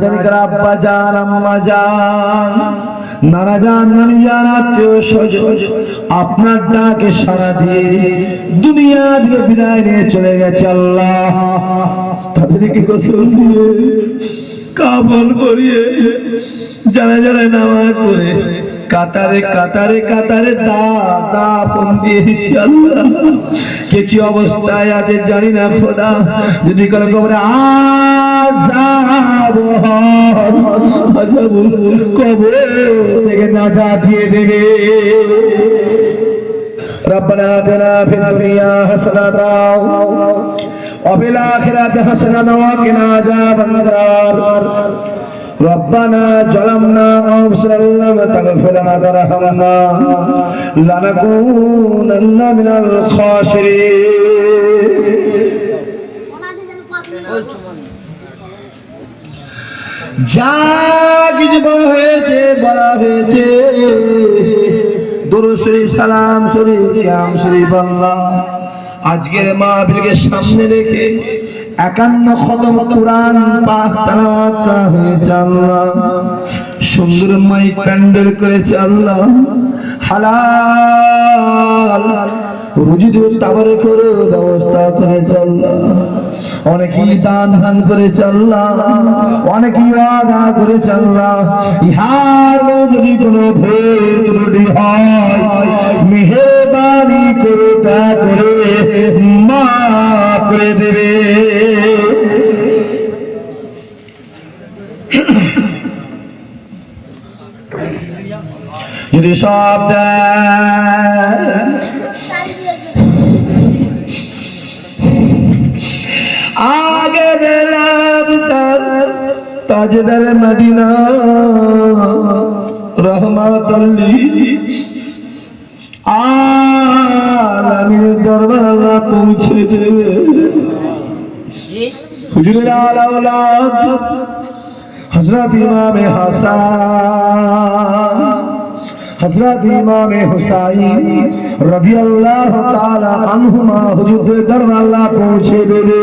জানি কার আব্বা যান আম্মা নানা নানি আত্মীয় স্বজন আপনার ডাকে সারা দিয়ে দুনিয়া থেকে বিদায় নিয়ে চলে গেছে আল্লাহ। তাদেরকে গোসল দিয়ে কাবল করিয়ে যারা যারা নামাজ পড়ে, কাতারে কাতারে কাতারে দা দা দিয়েছি আল্লাহ। কে কি অবস্থায় আছে জানি না খোদা। যদি কোনো কবরে আজাব কবর থেকে নাজা দিয়ে দেবে ربنا آتنا في الدنيا حسنة وفي الآخرة حسنة وقنا عذاب النار ربنا ظلمنا أنفسنا لم تغفر لنا وترحمنا لنكونن من الخاسرين যা কিছু হয়েছে, বলা হয়েছে। সালাম আজকের সামনে রেখে একান্ন খতম কোরআন পাক তেলাওয়াত করা সুন্দর মাইক প্যান্ডেল করেছে আল্লাহ। হালাল। রুজি দিয়ে তাবারে করে ব্যবস্থা করেছে আল্লাহ অনেকেই দান ধান করে চাল্লা, অনেকেই আদা করে চাল্লা। ইহার যদি কোনো ভুল ত্রুটি হয়, মেহরবানি করে তা করে করে দেবে। যদি সব দেয় তাজদার মদিনা। রহমাতাল্লি। আলামিন দরবার আল্লাহ পৌঁছে দেবে হুজুরের আলা আওলাদ, হযরত ইমামে হাসান, হযরত ইমামে হুসাইন রাদিয়াল্লাহু তাআলা আনহুমা হুজুরের দরবার পৌঁছে দেবে।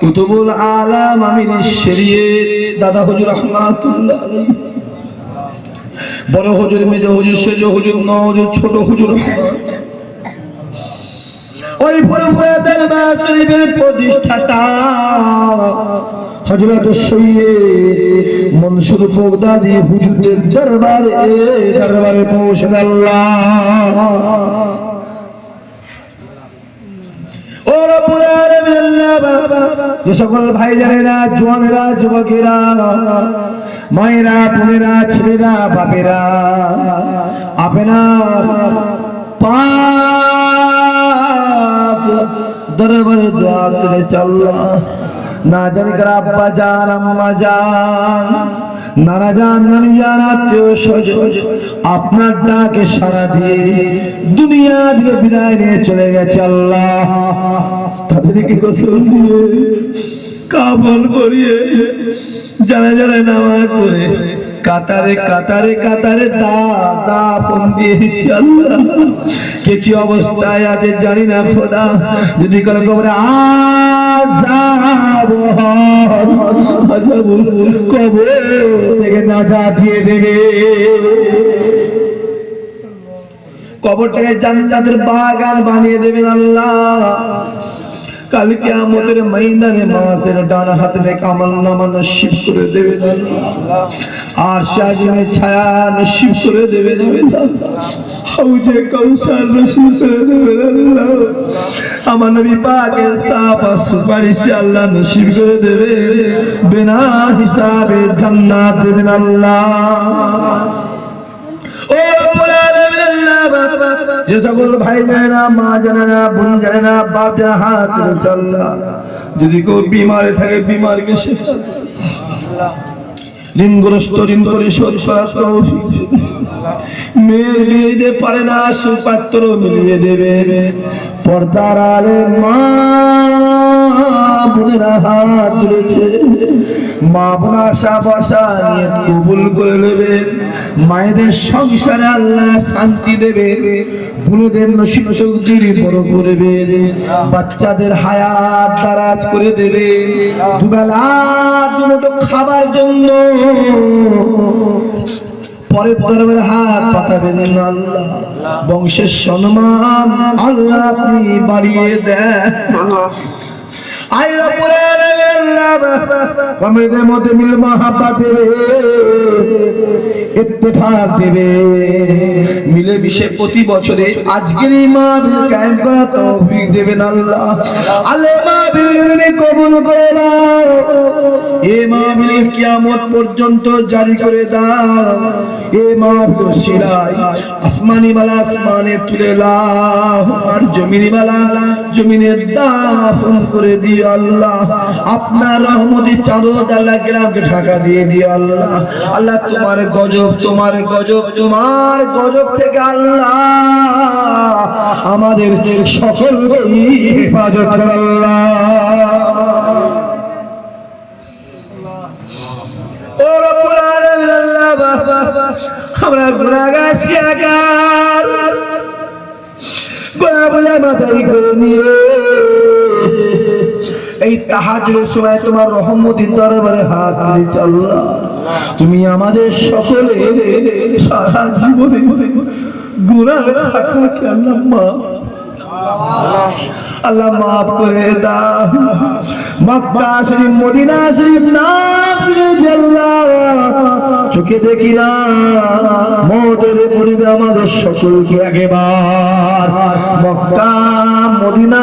কুতুবুল আলাম আমির শরীয়ত দাদা হুজুর রহমাতুল্লাহ বড় হুজুর, মেজ হুজুর সেজ হুজুর ন হুজুর, ছোট হুজুর। ওই পুরোপুরে দরবার শরীফের প্রতিষ্ঠাতা। হযরত সৈয়দ মনসুর বগদাদি হুজুরের দরবারে দরবারে পৌঁছে আল্লাহ ও রব্বুল আলামিন আল্লাহ যে সকল ভাইজানেরা, জোয়ানেরা, যুবকেরা, মায়েরা, বোনেরা, ছেলেরা, বাপেরা, আপনার পাক দরবারে দোয়া করে চল। না জানি কার আব্বা জান আম্মা যান। নানা যান নানি যান আত্মীয় স্বজন, আপনার ডাকে সারা দিয়ে দুনিয়া থেকে বিদায় নিয়ে চলে গেছে আল্লাহ। তাদেরকে গোসল দিয়ে কাবল করিয়ে যারা যারা নামাজ পড়ে। কাতারে কাতারে কাতারে দা দা ফোন দিয়েছি কে কি অবস্থায় আছে জানি না, খোদা। যদি কোনো কবরে কবর থেকে নাজা দিয়ে দেবে। কবরটাকে জান্নাতের বাগান বানিয়ে দেবেন আল্লাহ। আমাদের ময়দানে মাসের ডান হাতে আমল নামা নসিব করে দেবেন আল্লাহ। আর সাজিনে ছায়া নসিব করে দেবে দেবেন হাউজে কৌসার নসিব করে আল্লাহ আমার নবী পাকে সাফা সুপারিশে আল্লাহ নসিব করে দেবে। বিনা হিসাবে জান্নাত দেবেন আল্লাহ। ও পুরা দেবেন আল্লাহ যে সকল ভাই জানে না মা জানে না বোন জানে না বাপ জানে হাত যদি কেউ বিমারে থাকে, বিমারকে সে ঋণ। মেয়ের পারে না সুপাত্র মিলিয়ে দেবে পর্দার আলে মা বোনেরা হাত তুলেছে। মা বোনা নিয়ে কবুল করে নেবে। মায়েদের সংসারে আল্লাহ শান্তি দেবে। বুড়োদের নসিব বড় বাচ্চাদের হায়াত দারাজ করে দেবে। দুবেলা দুটো খাবার জন্য পরে পরের হাত পাতাবেন আল্লাহ। বংশের সম্মান আল্লাহ আপনি বাড়িয়ে দেন। আইরা মধ্যে মিল মহাব্বা দেবে, ইত্তেফাক দেবে। মিলে প্রতি বছরে আজকের এই কায়েম করা তৌফিক দেবেন আল্লাহ। আলে কবুল করে কিয়ামত পর্যন্ত জারি করে দাও। এ মাহফিল শিরাই আসমানি বালা আসমানে তুলে লাও আর জমিনি জমিনে দাফন করে দিও আল্লাহ। আপনার রহমতি চাদর আল্লাহ গ্রামকে ঢাকা দিয়ে দিও আল্লাহ আল্লাহ তোমার গজব তোমার গজব তোমার গজব থেকে আল্লাহ আমাদের সকল হেফাজত আল্লাহ। আমরা শিয়াগার। গোয়া বোঝা মাথায় করে নিয়ে এই তাহাজের সময় তোমার রহমতির দরবারে হাত আল্লাহ তুমি আমাদের সকলে সারা জীবনে গুনার খাখাকে আল্লাহ মা আল্লাহ মাফ করে দাও। মক্কা শরীফ, মদিনা শরীফ শুনেছি আল্লাহ চোখে দেখি না মোটের পরিবে আমাদের সকলকে একবার। মক্কা, মদিনা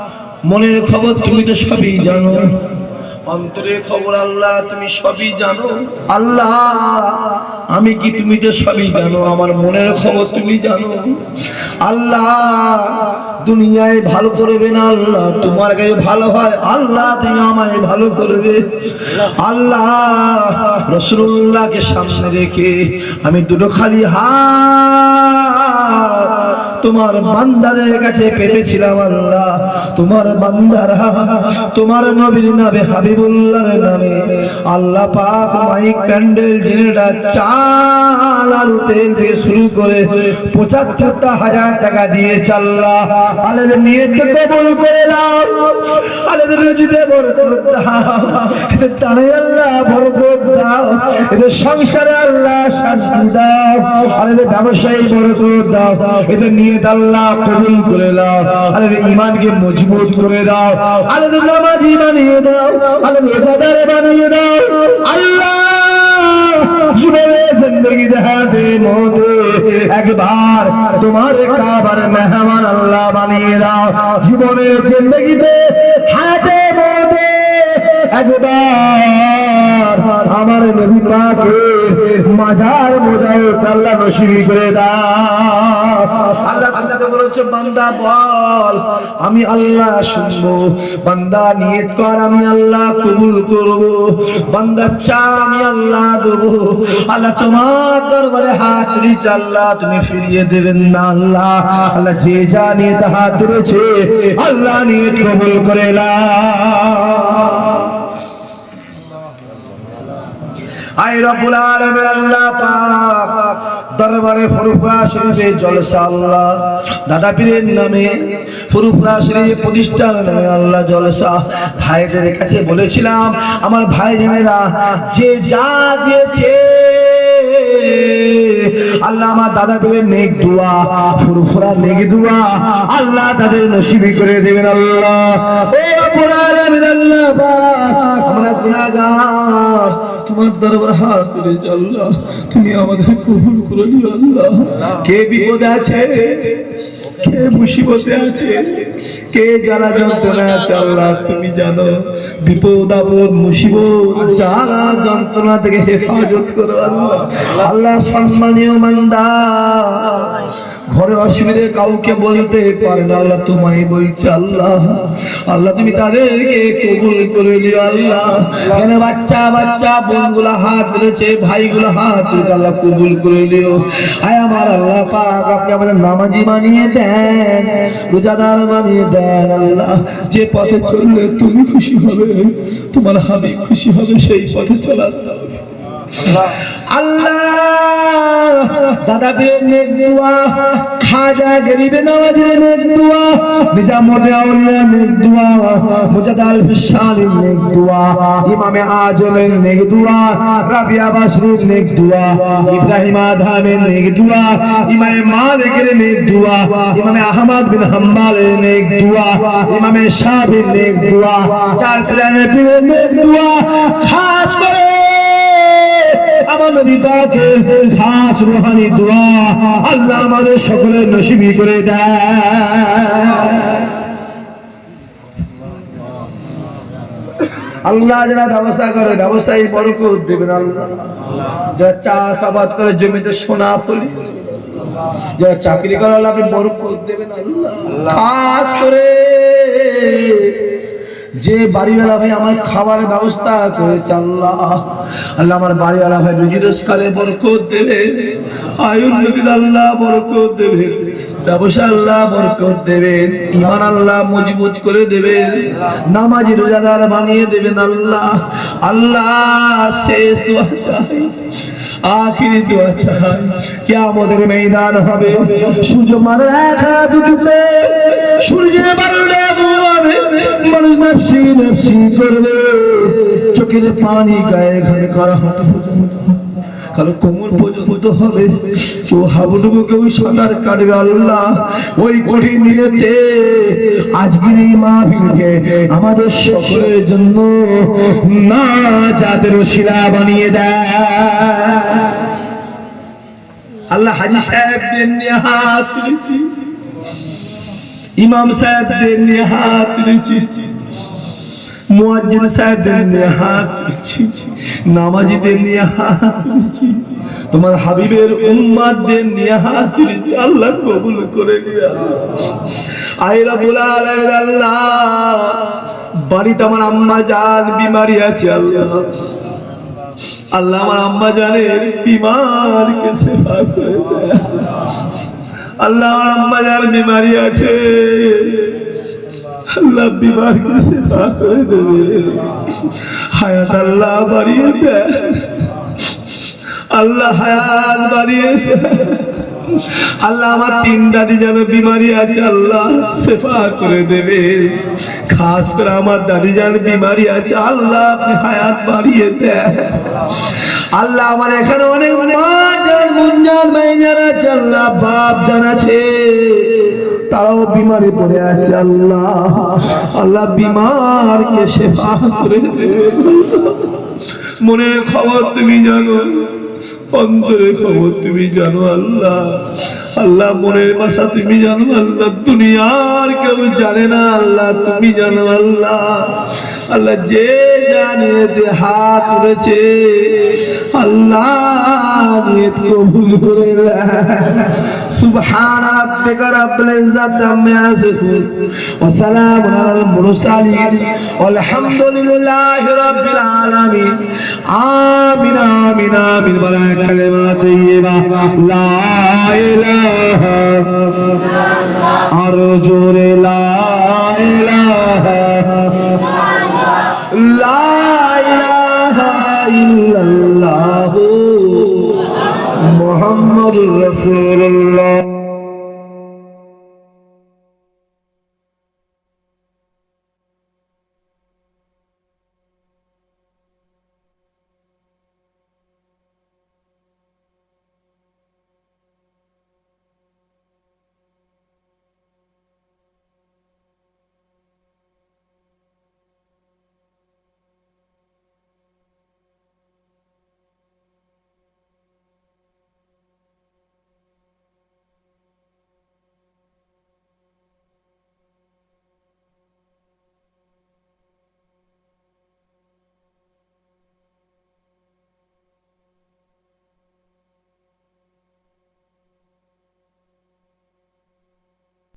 মনের খবর তুমি তো সবই জানো। অন্তরের খবর আল্লাহ তুমি সবই জানো। আল্লাহ আমি কি তুমি তো সবই জানো? আমার মনের খবর তুমি জানো। আল্লাহ দুনিয়ায় ভালো করবে না আল্লাহ তোমার কাছে ভালো হয় আল্লাহ তুমি আমায় ভালো করবে। আল্লাহ রসুল্লাহকে সামনে রেখে আমি দুটো খালি হাত তোমার বান্দাদের কাছে পেতেছিলাম আল্লাহ। তোমার বান্দারা তোমার নবীর নামে হাবিবুল্লাহর নামে আল্লাহ পাক মাইক প্যান্ডেল জেনারেটর চাল আর তেল থেকে শুরু করে পঁচাত্তরটা হাজার টাকা দিয়ে চাল্লা আলেদের নিয়তকে কবুল করে আলেদের রুজিতে বরকত দাও। তানে আল্লাহ বরকত দাও। এদের সংসারে আল্লাহ শান্তি দাও। আলেদের ব্যবসায়ী বরকত দাও। এদের আল্লাহ কবুল করে দাও। আলেদের ইমানকে মজবুত করে দাও। আলেদের নামাজি বানিয়ে দাও। আলেদের রোজাদারে বানিয়ে দাও। আল্লাহ একবার তোমার কাবার মেহমান আল্লাহ বানিয়ে দাও। জীবনে জিন্দগিতে হাতে মতে একবার আমার নবী পাকে মাজার মোজাও আল্লাহ নসিবি করে দাও আল্লাহ বলেছ, বান্দা বল, আমি আল্লাহ শুনব। বান্দা নিয়ত কর, আমি আল্লাহ কবুল করব। বান্দা চা, আমি আল্লাহ আল্লাহ তোমার দরবারে হাত রিচ আল্লাহ তুমি ফিরিয়ে দেবেন না আল্লাহ। আল্লাহ যে যা নিয়ে হাত তুলেছে আল্লাহ নিয়ে কবুল করে না ভাইদের কাছে বলেছিলাম, আমার ভাই জানেরা যে যা দিয়েছে, আল্লাহ আমার দাদা পীরের নেক দোয়া, ফুরফুরা নেক দোয়া, আল্লাহ তাদের নসিবি করে দেবেন আল্লাহ। আমরা গুনাহগার। তোমার দরবার হাত তুলেছি আল্লাহ, তুমি আমাদের কবুল করে নিও আল্লাহ। কে বিপদে আছে? কে মুসিবতে আছে? কে জ্বালা যন্ত্রণা আল্লাহ, তুমি জানো। বিপদ, আপদ, মুসিবত, জ্বালা যন্ত্রণা থেকে হেফাজত করো আল্লাহ। আল্লাহ সম্মানীয় মান্দা ঘরে অসুবিধে কাউকে বলতে পারে না। আল্লাহ তোমায় বলছে, আল্লাহ আল্লাহ তুমি তাদেরকে কবুল করে নিও, আল্লাহ। কেন বাচ্চা বাচ্চা, বোনগুলা হাত তুলেছে ভাইগুলো হাত তুলেছে আল্লাহ কবুল করে নিও। আয় আমার আল্লাহ পাক, আপনি আমাদের নামাজি বানিয়ে দেন, রোজাদার বানিয়ে দেন, আল্লাহ। যে পথে চললে তুমি খুশি হবে, তোমার হাবিব খুশি হবে, সেই পথে চলা আল্লাহ দাদা বীরের নেক দোয়া খাজা গরিবে নওয়াজের নেক দোয়া নিজামতে আউলিয়া নেক দোয়া মুজাদ আল ফিসালির নেক ইমামে আজমের নেক রাবিয়া বাসরুর নেক ইব্রাহিম আদহামের নেক ইমামে মালিকের নেক ইমামে আহমদ বিন হাম্বালের নেক ইমামে শাফির নেক চার চারের পীরের নেক খাস করে আমার নবী পাকের খাস দোয়া আল্লাহ আমাদের সকলের নসিবি করে দেয় আল্লাহ যারা ব্যবস্থা করে ব্যবসায়ী বরকত দেবেন আল্লাহ। যারা চাষ আবাদ করে জমিতে সোনা ফলি যারা চাকরি করে আল্লাহ আপনি বরকত দেবেন আল্লাহ। খাস করে। যে বাড়িওয়ালা ভাই আমার খাবারের ব্যবস্থা করেছে আল্লাহ। আল্লাহ আমার বাড়িওয়ালা ভাই রুজি রোজগারে বরকত দেবে। আয়ুর আল্লাহ বরকত দেবে। ব্যবসা আল্লাহ বরকত ইমান আল্লাহ মজবুত করে রোজাদার বানিয়ে দেবেন আল্লাহ। আল্লাহ শেষ দোয়া চাই। আখিরি দোয়া চাই। কে আমাদের ময়দান হবে। সূর্য মারা সূর্যের হবে মানুষ নফসি নফসি করবে। চোখের পানি গায়ে ঘরে করা কালো কোমর পর্যন্ত হবে। কেউ সাঁতার কাটবে আল্লাহ, ওই কঠিন দিনেতে আজকের এই আমাদের সকলের জন্য না যাদের শিলা বানিয়ে দেয়। আল্লাহ হাজি সাহেবদের নিয়ে হাত ইমাম সাহেবদের নিয়ে হাত তুলেছি। মুয়াজ্জিন সাহেবদের নিয়ে হাত নামাজিদের নিয়ে হাত তুলেছি তোমার হাবিবের উম্মাদদের নিয়ে হাত তুলেছি আল্লাহ কবুল করে নিয়ে বলা আল্লাহ, বাড়িতে আমার আম্মা জান বিমারি আছে, আল্লাহ। আল্লাহ আমার আম্মা জানের বিমারকে সেবা করে আল্লাহ আমার আম্মা জান বিমারি আছে। আল্লাহ বিমারকে সেবা করে দেবে। হায়াত আল্লাহ বাড়িয়ে দেয় আল্লাহ হায়াত বাড়িয়ে। আল্লাহ আমার তিন দাদি যেন বিমারি আছে, আল্লাহ সেফা করে দেবে। খাস করে আমার দাদি যেন বিমারি আছে, আল্লাহ আপনি হায়াত বাড়িয়ে দেয় আল্লাহ আমার এখানে অনেক মা যান বোন যান ভাই আছে, আল্লাহ বাপ যান আছে। তারাও বিমারে পড়ে আছে, আল্লাহ। আল্লাহ বিমারকে সেবা করে মনের খবর তুমি জানো, অন্তরের খবর তুমি জানো, আল্লাহ। আল্লাহ মনের ভাষা তুমি জানো, আল্লাহ দুনিয়ার কেউ জানে না, আল্লাহ তুমি জানো, আল্লাহ। আল্লাহ যে জানে যে হাত উড়েছে আল্লাহ কবুল করে সুবহান রাব্বিকা রাব্বিল ইজ্জাতি আম্মা ইয়াসিফুন ওয়া সালামুন আলাল মুরসালিন। ওয়ালহামদুলিল্লাহি রাব্বিল আলামিন। আমিন আমিন আমিন। বলা কালেমা তাইয়্যিবা লা ইলাহা আর জোরে লা